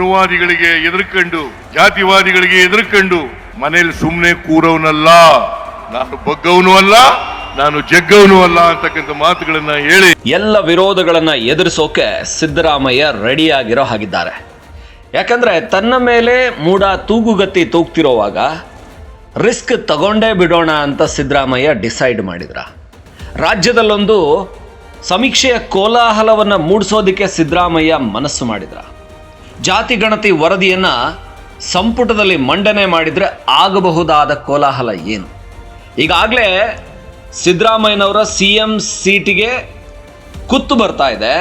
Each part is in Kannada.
ಮನುವಾದಿಗಳಿಗೆ ಎದುರ್ಕೊಂಡು, ಜಾತಿವಾದಿಗಳಿಗೆ ಎದುರ್ಕೊಂಡು, ಮನೇಲಿ ಸುಮ್ಮನೆ ಕೂರವನಲ್ಲ, ನಾನು ಬಗ್ಗವನು ಅಲ್ಲ, ನಾನು ಜಗ್ಗವನು ಅಲ್ಲ ಅಂತಕ್ಕಂಥ ಮಾತುಗಳನ್ನ ಹೇಳಿ. ಎಲ್ಲ ವಿರೋಧಗಳನ್ನ ಎದುರಿಸೋಕೆ ಸಿದ್ದರಾಮಯ್ಯ ರೆಡಿಯಾಗಿರೋ ಹಾಗಿದ್ದಾರೆ. ಯಾಕಂದ್ರೆ ತನ್ನ ಮೇಲೆ ಮೂಡ ತೂಗುಗತ್ತಿ ತೂಗ್ತಿರೋವಾಗ ರಿಸ್ಕ್ ತಗೊಂಡೇ ಬಿಡೋಣ ಅಂತ ಸಿದ್ದರಾಮಯ್ಯ ಡಿಸೈಡ್ ಮಾಡಿದ್ರ. ರಾಜ್ಯದಲ್ಲೊಂದು ಸಮೀಕ್ಷೆಯ ಕೋಲಾಹಲವನ್ನು ಮೂಡಿಸೋದಕ್ಕೆ ಸಿದ್ದರಾಮಯ್ಯ ಮನಸ್ಸು ಮಾಡಿದ್ರ. ಜಾತಿ ಗಣತಿ ವರದಿಯನ್ನ ಸಂಪುಟದಲ್ಲಿ ಮಂಡನೆ ಮಾಡಿದ್ರೆ ಆಗಬಹುದಾದ ಕೋಲಾಹಲ ಏನು? ಈಗಾಗಲೇ ಸಿದ್ದರಾಮಯ್ಯನವರ ಸಿ ಎಂ ಸೀಟಿಗೆ ಕುತ್ತು ಬರ್ತಾ ಇದೆ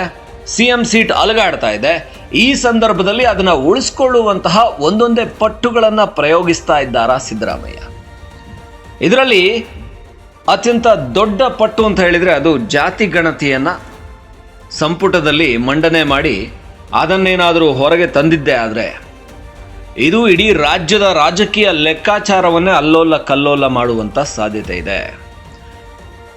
ಸಿ ಎಂ ಸೀಟ್ ಅಲಗಾಡ್ತಾ ಇದೆ. ಈ ಸಂದರ್ಭದಲ್ಲಿ ಅದನ್ನು ಉಳಿಸ್ಕೊಳ್ಳುವಂತಹ ಒಂದೊಂದೇ ಪಟ್ಟುಗಳನ್ನು ಪ್ರಯೋಗಿಸ್ತಾ ಇದ್ದಾರಾ ಸಿದ್ದರಾಮಯ್ಯ? ಇದರಲ್ಲಿ ಅತ್ಯಂತ ದೊಡ್ಡ ಪಟ್ಟು ಅಂತ ಹೇಳಿದರೆ ಅದು ಜಾತಿ ಗಣತಿಯನ್ನು ಸಂಪುಟದಲ್ಲಿ ಮಂಡನೆ ಮಾಡಿ ಅದನ್ನೇನಾದರೂ ಹೊರಗೆ ತಂದಿದ್ದೆ ಆದರೆ ಇದು ಇಡೀ ರಾಜ್ಯದ ರಾಜಕೀಯ ಲೆಕ್ಕಾಚಾರವನ್ನೇ ಅಲ್ಲೋಲ ಕಲ್ಲೋಲ ಮಾಡುವಂಥ ಸಾಧ್ಯತೆ ಇದೆ.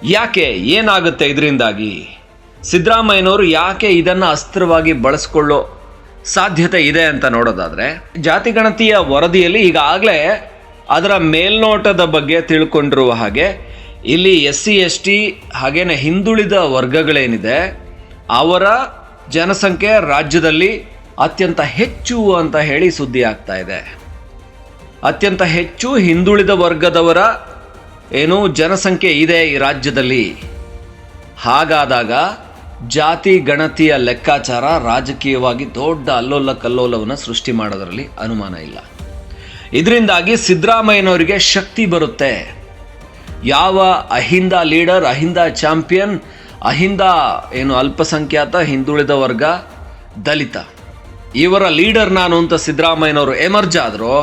ಯಾಕೆ ಏನಾಗುತ್ತೆ ಇದರಿಂದಾಗಿ? ಸಿದ್ದರಾಮಯ್ಯನವರು ಯಾಕೆ ಇದನ್ನು ಅಸ್ತ್ರವಾಗಿ ಬಳಸ್ಕೊಳ್ಳೋ ಸಾಧ್ಯತೆ ಇದೆ ಅಂತ ನೋಡೋದಾದರೆ, ಜಾತಿ ಗಣತಿಯ ವರದಿಯಲ್ಲಿ ಈಗಾಗಲೇ ಅದರ ಮೇಲ್ನೋಟದ ಬಗ್ಗೆ ತಿಳ್ಕೊಂಡಿರುವ ಹಾಗೆ, ಇಲ್ಲಿ ಎಸ್ ಸಿ ಎಸ್ ಟಿ ಹಾಗೇನೆ ಹಿಂದುಳಿದ ವರ್ಗಗಳೇನಿದೆ, ಅವರ ಜನಸಂಖ್ಯೆ ರಾಜ್ಯದಲ್ಲಿ ಅತ್ಯಂತ ಹೆಚ್ಚು ಅಂತ ಹೇಳಿ ಸುದ್ದಿ ಆಗ್ತಾ ಇದೆ. ಅತ್ಯಂತ ಹೆಚ್ಚು ಹಿಂದುಳಿದ ವರ್ಗದವರ ಏನು ಜನಸಂಖ್ಯೆ ಇದೆ ಈ ರಾಜ್ಯದಲ್ಲಿ. ಹಾಗಾದಾಗ ಜಾತಿ ಗಣತಿಯ ಲೆಕ್ಕಾಚಾರ ರಾಜಕೀಯವಾಗಿ ದೊಡ್ಡ ಅಲ್ಲೋಲ ಕಲ್ಲೋಲವನ್ನು ಸೃಷ್ಟಿ ಮಾಡೋದರಲ್ಲಿ ಅನುಮಾನ ಇಲ್ಲ. ಇದರಿಂದಾಗಿ ಸಿದ್ದರಾಮಯ್ಯನವರಿಗೆ ಶಕ್ತಿ ಬರುತ್ತೆ. ಯಾವ ಅಹಿಂದ ಲೀಡರ್, ಅಹಿಂದ ಚಾಂಪಿಯನ್ ಅಹಿಂದ ಏನು ಅಲ್ಪಸಂಖ್ಯಾತ, ಹಿಂದುಳಿದ ವರ್ಗ, ದಲಿತ. ಇವರ ಲೀಡರ್ ನಾನು ಅಂತ ಸಿದ್ದರಾಮಯ್ಯನವರು ಎಮರ್ಜ್ ಆದರೂ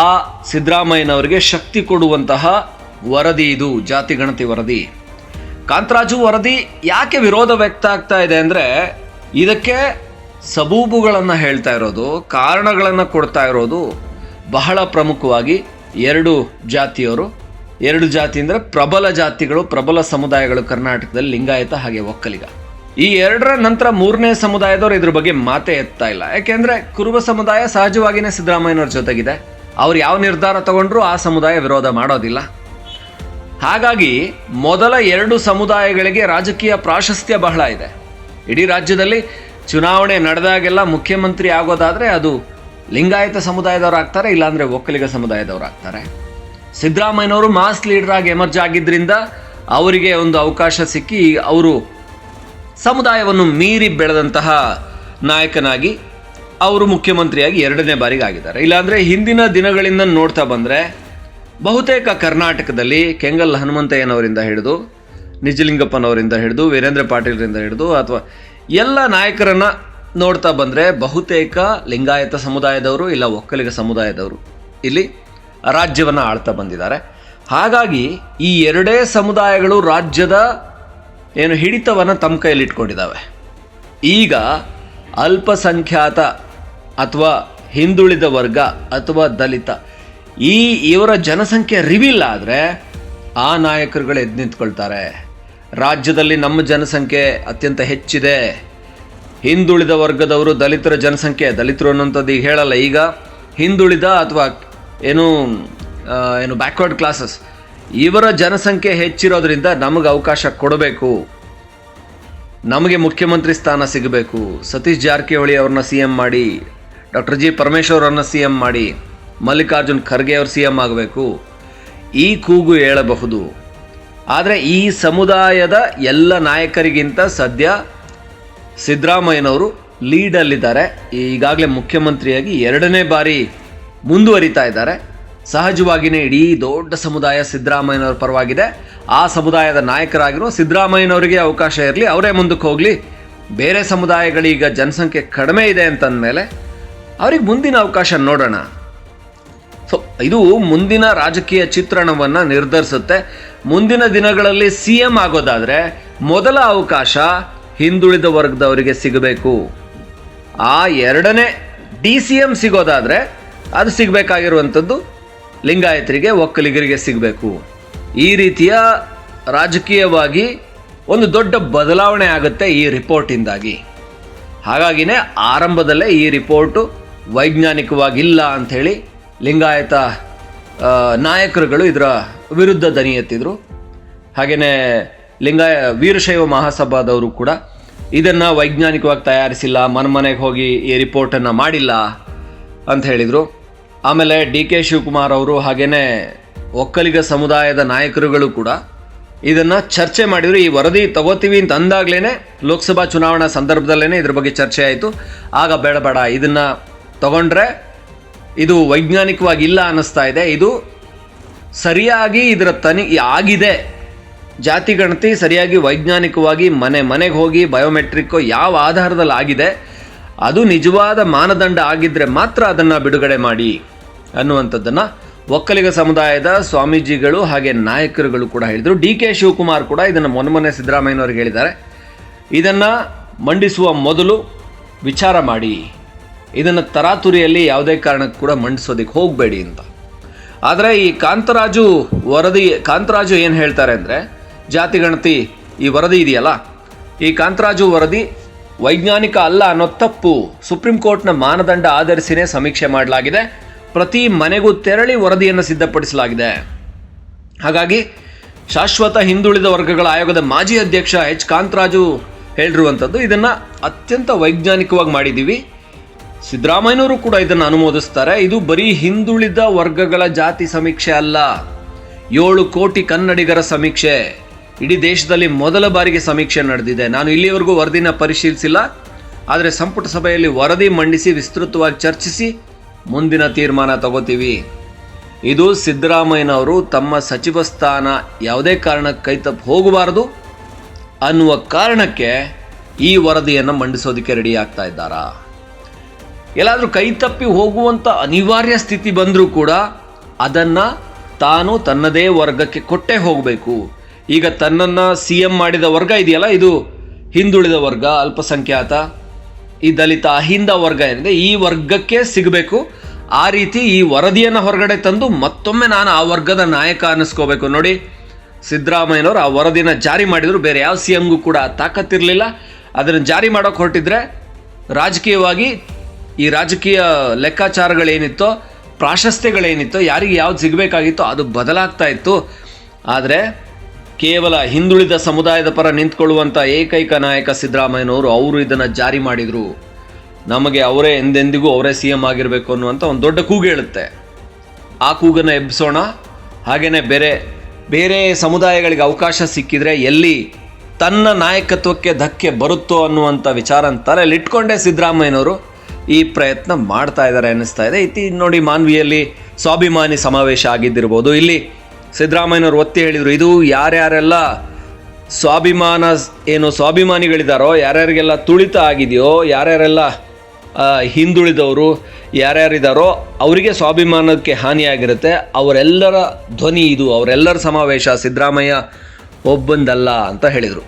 ಆ ಸಿದ್ದರಾಮಯ್ಯನವರಿಗೆ ಶಕ್ತಿ ಕೊಡುವಂತಹ ವರದಿ ಇದು, ಜಾತಿ ಗಣತಿ ವರದಿ. ಕಾಂತರಾಜು ವರದಿ ಯಾಕೆ ವಿರೋಧ ವ್ಯಕ್ತ ಆಗ್ತಾ ಇದೆ ಅಂದರೆ ಇದಕ್ಕೆ ಸಬೂಬುಗಳನ್ನು ಹೇಳ್ತಾ ಇರೋದು, ಕಾರಣಗಳನ್ನು ಕೊಡ್ತಾ ಇರೋದು ಬಹಳ ಪ್ರಮುಖವಾಗಿ ಎರಡು ಜಾತಿಯವರು ಎರಡು ಜಾತಿ ಅಂದರೆ ಪ್ರಬಲ ಜಾತಿಗಳು, ಪ್ರಬಲ ಸಮುದಾಯಗಳು ಕರ್ನಾಟಕದಲ್ಲಿ ಲಿಂಗಾಯತ ಹಾಗೆ ಒಕ್ಕಲಿಗ. ಈ ಎರಡರ ನಂತರ ಮೂರನೇ ಸಮುದಾಯದವರು ಇದ್ರ ಬಗ್ಗೆ ಮಾತೇ ಎತ್ತಾ ಇಲ್ಲ. ಯಾಕೆಂದ್ರೆ ಕುರುಬ ಸಮುದಾಯ ಸಹಜವಾಗಿಯೇ ಸಿದ್ದರಾಮಯ್ಯನವ್ರ ಜೊತೆಗಿದೆ. ಅವ್ರು ಯಾವ ನಿರ್ಧಾರ ತಗೊಂಡ್ರು ಆ ಸಮುದಾಯ ವಿರೋಧ ಮಾಡೋದಿಲ್ಲ. ಹಾಗಾಗಿ ಮೊದಲ ಎರಡು ಸಮುದಾಯಗಳಿಗೆ ರಾಜಕೀಯ ಪ್ರಾಶಸ್ತ್ಯ ಬಹಳ ಇದೆ. ಇಡೀ ರಾಜ್ಯದಲ್ಲಿ ಚುನಾವಣೆ ನಡೆದಾಗೆಲ್ಲ ಮುಖ್ಯಮಂತ್ರಿ ಆಗೋದಾದ್ರೆ ಅದು ಲಿಂಗಾಯತ ಸಮುದಾಯದವ್ರು ಆಗ್ತಾರೆ ಇಲ್ಲಾಂದ್ರೆ ಒಕ್ಕಲಿಗ ಸಮುದಾಯದವ್ರು ಆಗ್ತಾರೆ ಸಿದ್ದರಾಮಯ್ಯನವರು ಮಾಸ್ ಲೀಡರ್ ಆಗಿ ಎಮರ್ಜ್ ಆಗಿದ್ದರಿಂದ ಅವರಿಗೆ ಒಂದು ಅವಕಾಶ ಸಿಕ್ಕಿ ಅವರು ಸಮುದಾಯವನ್ನು ಮೀರಿ ಬೆಳೆದಂತಹ ನಾಯಕನಾಗಿ ಅವರು ಮುಖ್ಯಮಂತ್ರಿಯಾಗಿ ಎರಡನೇ ಬಾರಿಗೆ ಆಗಿದ್ದಾರೆ ಇಲ್ಲಾಂದರೆ ಹಿಂದಿನ ದಿನಗಳಿಂದ ನೋಡ್ತಾ ಬಂದರೆ ಬಹುತೇಕ ಕರ್ನಾಟಕದಲ್ಲಿ ಕೆಂಗಲ್ ಹನುಮಂತಯ್ಯನವರಿಂದ ಹಿಡಿದು ನಿಜಲಿಂಗಪ್ಪನವರಿಂದ ಹಿಡಿದು ವೀರೇಂದ್ರ ಪಾಟೀಲ್ರಿಂದ ಹಿಡಿದು ಅಥವಾ ಎಲ್ಲ ನಾಯಕರನ್ನು ನೋಡ್ತಾ ಬಂದರೆ ಬಹುತೇಕ ಲಿಂಗಾಯತ ಸಮುದಾಯದವರು ಇಲ್ಲ ಒಕ್ಕಲಿಗ ಸಮುದಾಯದವರು. ಇಲ್ಲಿ ರಾಜ್ಯವನ್ನು ಆಳ್ತಾ ಬಂದಿದ್ದಾರೆ. ಹಾಗಾಗಿ ಈ ಎರಡೇ ಸಮುದಾಯಗಳು ರಾಜ್ಯದ ಏನು ಹಿಡಿತವನ್ನು ತಮ್ಮ ಕೈಯಲ್ಲಿ ಇಟ್ಕೊಂಡಿದ್ದಾವೆ. ಈಗ ಅಲ್ಪಸಂಖ್ಯಾತ ಅಥವಾ ಹಿಂದುಳಿದ ವರ್ಗ ಅಥವಾ ದಲಿತ ಈ ಇವರ ಜನಸಂಖ್ಯೆ ರಿವೀಲ್ ಆದರೆ ಆ ನಾಯಕರುಗಳು ಎದ್ದು ನಿಂತ್ಕೊಳ್ತಾರೆ. ರಾಜ್ಯದಲ್ಲಿ ನಮ್ಮ ಜನಸಂಖ್ಯೆ ಅತ್ಯಂತ ಹೆಚ್ಚಿದೆ. ಹಿಂದುಳಿದ ವರ್ಗದವರು ದಲಿತರ ಜನಸಂಖ್ಯೆ, ದಲಿತರು ಅನ್ನೋಂಥದ್ದು ಈಗ ಹೇಳಲ್ಲ. ಈಗ ಹಿಂದುಳಿದ ಅಥವಾ ಏನು ಏನು ಬ್ಯಾಕ್ವರ್ಡ್ ಕ್ಲಾಸಸ್ ಇವರ ಜನಸಂಖ್ಯೆ ಹೆಚ್ಚಿರೋದ್ರಿಂದ ನಮಗೆ ಅವಕಾಶ ಕೊಡಬೇಕು. ನಮಗೆ ಮುಖ್ಯಮಂತ್ರಿ ಸ್ಥಾನ ಸಿಗಬೇಕು. ಸತೀಶ್ ಜಾರಕಿಹೊಳಿ ಅವ್ರನ್ನ ಸಿ ಎಂ ಮಾಡಿ, ಡಾಕ್ಟರ್ ಜಿ ಪರಮೇಶ್ವರ್ ಅವ್ರನ್ನ ಸಿ ಎಂ ಮಾಡಿ, ಮಲ್ಲಿಕಾರ್ಜುನ್ ಖರ್ಗೆ ಅವ್ರ ಸಿ ಎಂ ಆಗಬೇಕು. ಈ ಕೂಗು ಹೇಳಬಹುದು ಆದರೆ ಈ ಸಮುದಾಯದ ಎಲ್ಲ ನಾಯಕರಿಗಿಂತ ಸದ್ಯ ಸಿದ್ದರಾಮಯ್ಯನವರು ಲೀಡಲ್ಲಿದ್ದಾರೆ ಈಗಾಗಲೇ ಮುಖ್ಯಮಂತ್ರಿಯಾಗಿ ಎರಡನೇ ಬಾರಿ ಮುಂದುವರಿತಾ ಇದ್ದಾರೆ. ಸಹಜವಾಗಿಯೇ ಇಡೀ ದೊಡ್ಡ ಸಮುದಾಯ ಸಿದ್ದರಾಮಯ್ಯನವರ ಪರವಾಗಿದೆ. ಆ ಸಮುದಾಯದ ನಾಯಕರಾಗಿರೋ ಸಿದ್ದರಾಮಯ್ಯನವರಿಗೆ ಅವಕಾಶ ಇರಲಿ, ಅವರೇ ಮುಂದಕ್ಕೆ ಹೋಗಲಿ. ಬೇರೆ ಸಮುದಾಯಗಳೀಗ ಜನಸಂಖ್ಯೆ ಕಡಿಮೆ ಇದೆ ಅಂತಂದಮೇಲೆ ಅವ್ರಿಗೆ ಮುಂದಿನ ಅವಕಾಶ ನೋಡೋಣ. ಸೊ ಇದು ಮುಂದಿನ ರಾಜಕೀಯ ಚಿತ್ರಣವನ್ನು ನಿರ್ಧರಿಸುತ್ತೆ. ಮುಂದಿನ ದಿನಗಳಲ್ಲಿ ಸಿ ಎಂ ಆಗೋದಾದರೆ ಮೊದಲ ಅವಕಾಶ ಹಿಂದುಳಿದ ವರ್ಗದವರಿಗೆ ಸಿಗಬೇಕು. ಆ ಎರಡನೇ ಡಿ ಸಿ ಎಂ ಸಿಗೋದಾದರೆ ಅದು ಸಿಗಬೇಕಾಗಿರುವಂಥದ್ದು ಲಿಂಗಾಯತರಿಗೆ, ಒಕ್ಕಲಿಗರಿಗೆ ಸಿಗಬೇಕು. ಈ ರೀತಿಯ ರಾಜಕೀಯವಾಗಿ ಒಂದು ದೊಡ್ಡ ಬದಲಾವಣೆ ಆಗುತ್ತೆ ಈ ರಿಪೋರ್ಟಿಂದಾಗಿ. ಹಾಗಾಗಿನೇ ಆರಂಭದಲ್ಲೇ ಈ ರಿಪೋರ್ಟು ವೈಜ್ಞಾನಿಕವಾಗಿಲ್ಲ ಅಂಥೇಳಿ ಲಿಂಗಾಯತ ನಾಯಕರುಗಳು ಇದರ ವಿರುದ್ಧ ದನಿ ಎತ್ತಿದ್ರು. ಹಾಗೆಯೇ ಲಿಂಗಾಯ, ವೀರಶೈವ ಮಹಾಸಭಾದವರು ಕೂಡ ಇದನ್ನು ವೈಜ್ಞಾನಿಕವಾಗಿ ತಯಾರಿಸಿಲ್ಲ ಮನೆ ಮನೆಗೆ ಹೋಗಿ ಈ ರಿಪೋರ್ಟನ್ನು ಮಾಡಿಲ್ಲ ಅಂತ ಹೇಳಿದರು. ಆಮೇಲೆ ಡಿ ಕೆ ಶಿವಕುಮಾರ್ ಅವರು ಹಾಗೆಯೇ ಒಕ್ಕಲಿಗ ಸಮುದಾಯದ ನಾಯಕರುಗಳು ಕೂಡ ಇದನ್ನು ಚರ್ಚೆ ಮಾಡಿದರು. ಈ ವರದಿ ತಗೋತೀವಿ ಅಂತ ಅಂದಾಗಲೇ ಲೋಕಸಭಾ ಚುನಾವಣಾ ಸಂದರ್ಭದಲ್ಲೇ ಇದ್ರ ಬಗ್ಗೆ ಚರ್ಚೆ ಆಯಿತು. ಆಗ ಬೇಡ ಬೇಡ, ಇದನ್ನು ತಗೊಂಡ್ರೆ ಇದು ವೈಜ್ಞಾನಿಕವಾಗಿ ಇಲ್ಲ ಅನ್ನಿಸ್ತಾ ಇದೆ. ಇದು ಸರಿಯಾಗಿ ಇದರ ತನಿ ಆಗಿದೆ. ಜಾತಿ ಗಣತಿ ಸರಿಯಾಗಿ ವೈಜ್ಞಾನಿಕವಾಗಿ ಮನೆ ಮನೆಗೆ ಹೋಗಿ ಬಯೋಮೆಟ್ರಿಕ್ ಯಾವ ಆಧಾರದಲ್ಲಿ ಆಗಿದೆ ಅದು ನಿಜವಾದ ಮಾನದಂಡ ಆಗಿದ್ದರೆ ಮಾತ್ರ ಅದನ್ನು ಬಿಡುಗಡೆ ಮಾಡಿ. ಅನ್ನುವಂಥದ್ದನ್ನು ಒಕ್ಕಲಿಗ ಸಮುದಾಯದ ಸ್ವಾಮೀಜಿಗಳು ಹಾಗೆ ನಾಯಕರುಗಳು ಕೂಡ ಹೇಳಿದರು. ಡಿ ಕೆ ಶಿವಕುಮಾರ್ ಕೂಡ ಇದನ್ನು ಮೊನ್ನೆ ಸಿದ್ದರಾಮಯ್ಯನವ್ರಿಗೆ ಹೇಳಿದ್ದಾರೆ. ಇದನ್ನು ಮಂಡಿಸುವ ಮೊದಲು ವಿಚಾರ ಮಾಡಿ. ಇದನ್ನು ತರಾತುರಿಯಲ್ಲಿ ಯಾವುದೇ ಕಾರಣಕ್ಕೂ ಕೂಡ ಮಂಡಿಸೋದಕ್ಕೆ ಹೋಗಬೇಡಿ ಅಂತ. ಆದರೆ ಈ ಕಾಂತರಾಜು ವರದಿ, ಕಾಂತರಾಜು ಏನು ಹೇಳ್ತಾರೆ ಅಂದರೆ, ಜಾತಿ ಗಣತಿ ಈ ವರದಿ ಇದೆಯಲ್ಲ? ಈ ಕಾಂತರಾಜು ವರದಿ ವೈಜ್ಞಾನಿಕ ಅಲ್ಲ ಅನ್ನೋ ತಪ್ಪು. ಸುಪ್ರೀಂ ಕೋರ್ಟ್ನ ಮಾನದಂಡ ಆಧರಿಸಿನೇ ಸಮೀಕ್ಷೆ ಮಾಡಲಾಗಿದೆ. ಪ್ರತಿ ಮನೆಗೂ ತೆರಳಿ ವರದಿಯನ್ನು ಸಿದ್ಧಪಡಿಸಲಾಗಿದೆ. ಹಾಗಾಗಿ ಶಾಶ್ವತ ಹಿಂದುಳಿದ ವರ್ಗಗಳ ಆಯೋಗದ ಮಾಜಿ ಅಧ್ಯಕ್ಷ ಎಚ್. ಕಾಂತರಾಜು ಹೇಳಿರುವಂಥದ್ದು ಇದನ್ನು ಅತ್ಯಂತ ವೈಜ್ಞಾನಿಕವಾಗಿ ಮಾಡಿದ್ದೀವಿ. ಸಿದ್ದರಾಮಯ್ಯನವರು ಕೂಡ ಇದನ್ನು ಅನುಮೋದಿಸ್ತಾರೆ. ಇದು ಬರೀ ಹಿಂದುಳಿದ ವರ್ಗಗಳ ಜಾತಿ ಸಮೀಕ್ಷೆ ಅಲ್ಲ. ಏಳು ಕೋಟಿ ಕನ್ನಡಿಗರ ಸಮೀಕ್ಷೆ. ಇಡೀ ದೇಶದಲ್ಲಿ ಮೊದಲ ಬಾರಿಗೆ ಸಮೀಕ್ಷೆ ನಡೆದಿದೆ. ನಾನು ಇಲ್ಲಿಯವರೆಗೂ ವರದಿನ ಪರಿಶೀಲಿಸಿಲ್ಲ. ಆದರೆ ಸಂಪುಟ ಸಭೆಯಲ್ಲಿ ವರದಿ ಮಂಡಿಸಿ ವಿಸ್ತೃತವಾಗಿ ಚರ್ಚಿಸಿ ಮುಂದಿನ ತೀರ್ಮಾನ ತಗೋತೀವಿ. ಇದು ಸಿದ್ದರಾಮಯ್ಯನವರು ತಮ್ಮ ಸಚಿವ ಸ್ಥಾನ ಯಾವುದೇ ಕಾರಣಕ್ಕೆ ಕೈತಪ್ಪು ಹೋಗಬಾರದು ಅನ್ನುವ ಕಾರಣಕ್ಕೆ ಈ ವರದಿಯನ್ನು ಮಂಡಿಸೋದಕ್ಕೆ ರೆಡಿ ಆಗ್ತಾ ಇದ್ದಾರಾ? ಎಲ್ಲಾದರೂ ಕೈ ತಪ್ಪಿ ಹೋಗುವಂಥ ಅನಿವಾರ್ಯ ಸ್ಥಿತಿ ಬಂದರೂ ಕೂಡ ಅದನ್ನು ತಾನು ತನ್ನದೇ ವರ್ಗಕ್ಕೆ ಕೊಟ್ಟೇ ಹೋಗಬೇಕು. ಈಗ ತನ್ನನ್ನು ಸಿ ಎಂ ಮಾಡಿದ ವರ್ಗ ಇದೆಯಲ್ಲ, ಇದು ಹಿಂದುಳಿದ ವರ್ಗ, ಅಲ್ಪಸಂಖ್ಯಾತ. ಈ ದಲಿತ ಅಹಿಂದ ವರ್ಗ ಏನಿದೆ, ಈ ವರ್ಗಕ್ಕೆ ಸಿಗಬೇಕು. ಆ ರೀತಿ ಈ ವರದಿಯನ್ನು ಹೊರಗಡೆ ತಂದು ಮತ್ತೊಮ್ಮೆ ನಾನು ಆ ವರ್ಗದ ನಾಯಕ ಅನ್ನಿಸ್ಕೋಬೇಕು. ನೋಡಿ, ಸಿದ್ದರಾಮಯ್ಯನವರು ಆ ವರದಿನ ಜಾರಿ ಮಾಡಿದರು. ಬೇರೆ ಯಾವ ಸಿ ಎಂಗೂ ಕೂಡ ತಾಕತ್ತಿರಲಿಲ್ಲ. ಅದನ್ನು ಜಾರಿ ಮಾಡೋಕೆ ಹೊರಟಿದ್ರೆ ರಾಜಕೀಯವಾಗಿ ಈ ರಾಜಕೀಯ ಲೆಕ್ಕಾಚಾರಗಳೇನಿತ್ತೋ, ಪ್ರಾಶಸ್ತ್ಯಗಳೇನಿತ್ತೋ, ಯಾರಿಗೆ ಯಾವ್ದು ಸಿಗಬೇಕಾಗಿತ್ತೋ ಅದು ಬದಲಾಗ್ತಾ ಇತ್ತು. ಆದರೆ ಕೇವಲ ಹಿಂದುಳಿದ ಸಮುದಾಯದ ಪರ ನಿಂತ್ಕೊಳ್ಳುವಂಥ ಏಕೈಕ ನಾಯಕ ಸಿದ್ದರಾಮಯ್ಯನವರು ಅವರು ಇದನ್ನು ಜಾರಿ ಮಾಡಿದರು. ನಮಗೆ ಅವರೇ ಎಂದೆಂದಿಗೂ ಅವರೇ ಸಿ ಎಂ ಆಗಿರಬೇಕು ಅನ್ನುವಂಥ ಒಂದು ದೊಡ್ಡ ಕೂಗು ಹೇಳುತ್ತೆ. ಆ ಕೂಗನ್ನು ಎಬ್ಬಿಸೋಣ. ಹಾಗೆಯೇ ಬೇರೆ ಬೇರೆ ಸಮುದಾಯಗಳಿಗೆ ಅವಕಾಶ ಸಿಕ್ಕಿದರೆ ಎಲ್ಲಿ ತನ್ನ ನಾಯಕತ್ವಕ್ಕೆ ಧಕ್ಕೆ ಬರುತ್ತೋ ಅನ್ನುವಂಥ ವಿಚಾರ ತಲೆಯಲ್ಲಿಟ್ಕೊಂಡೇ ಸಿದ್ದರಾಮಯ್ಯನವರು ಈ ಪ್ರಯತ್ನ ಮಾಡ್ತಾ ಇದ್ದಾರೆ ಅನ್ನಿಸ್ತಾ ಇದೆ. ಇತ್ತೀ ನೋಡಿ ಮಾನ್ವಿಯಲ್ಲಿ ಸ್ವಾಭಿಮಾನಿ ಸಮಾವೇಶ ಆಗಿದ್ದಿರ್ಬೋದು. ಇಲ್ಲಿ ಸಿದ್ದರಾಮಯ್ಯನವರು ಒತ್ತಿ ಹೇಳಿದರು, ಇದು ಯಾರ್ಯಾರೆಲ್ಲ ಸ್ವಾಭಿಮಾನ, ಏನು ಸ್ವಾಭಿಮಾನಿಗಳಿದ್ದಾರೋ ಯಾರ್ಯಾರಿಗೆಲ್ಲ ತುಳಿತ ಆಗಿದೆಯೋ, ಯಾರ್ಯಾರೆಲ್ಲ ಹಿಂದುಳಿದವರು ಯಾರ್ಯಾರಿದ್ದಾರೋ ಅವರಿಗೆ ಸ್ವಾಭಿಮಾನಕ್ಕೆ ಹಾನಿಯಾಗಿರುತ್ತೆ. ಅವರೆಲ್ಲರ ಧ್ವನಿ ಇದು, ಅವರೆಲ್ಲರ ಸಮಾವೇಶ ಸಿದ್ದರಾಮಯ್ಯ ಒಬ್ಬಂದಲ್ಲ ಅಂತ ಹೇಳಿದರು.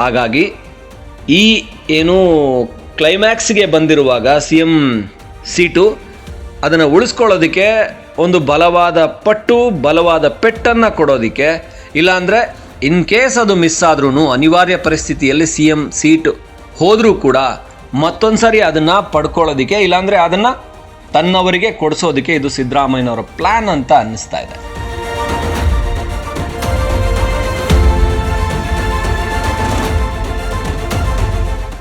ಹಾಗಾಗಿ, ಈ ಏನು ಕ್ಲೈಮ್ಯಾಕ್ಸ್ಗೆ ಬಂದಿರುವಾಗ ಸಿ ಎಂ ಸೀಟು ಅದನ್ನು ಉಳಿಸ್ಕೊಳ್ಳೋದಕ್ಕೆ ಒಂದು ಬಲವಾದ ಪಟ್ಟು, ಬಲವಾದ ಪೆಟ್ಟನ್ನು ಕೊಡೋದಕ್ಕೆ, ಇಲ್ಲಾಂದರೆ ಇನ್ ಕೇಸ್ ಅದು ಮಿಸ್ ಆದ್ರೂ ಅನಿವಾರ್ಯ ಪರಿಸ್ಥಿತಿಯಲ್ಲಿ ಸಿ ಎಂ ಸೀಟ್ ಹೋದರೂ ಕೂಡ ಮತ್ತೊಂದು ಸಾರಿ ಅದನ್ನು ಪಡ್ಕೊಳ್ಳೋದಕ್ಕೆ, ಇಲ್ಲಾಂದರೆ ಅದನ್ನು ತನ್ನವರಿಗೆ ಕೊಡಿಸೋದಕ್ಕೆ ಇದು ಸಿದ್ದರಾಮಯ್ಯನವರ ಪ್ಲ್ಯಾನ್ ಅಂತ ಅನ್ನಿಸ್ತಾ ಇದೆ.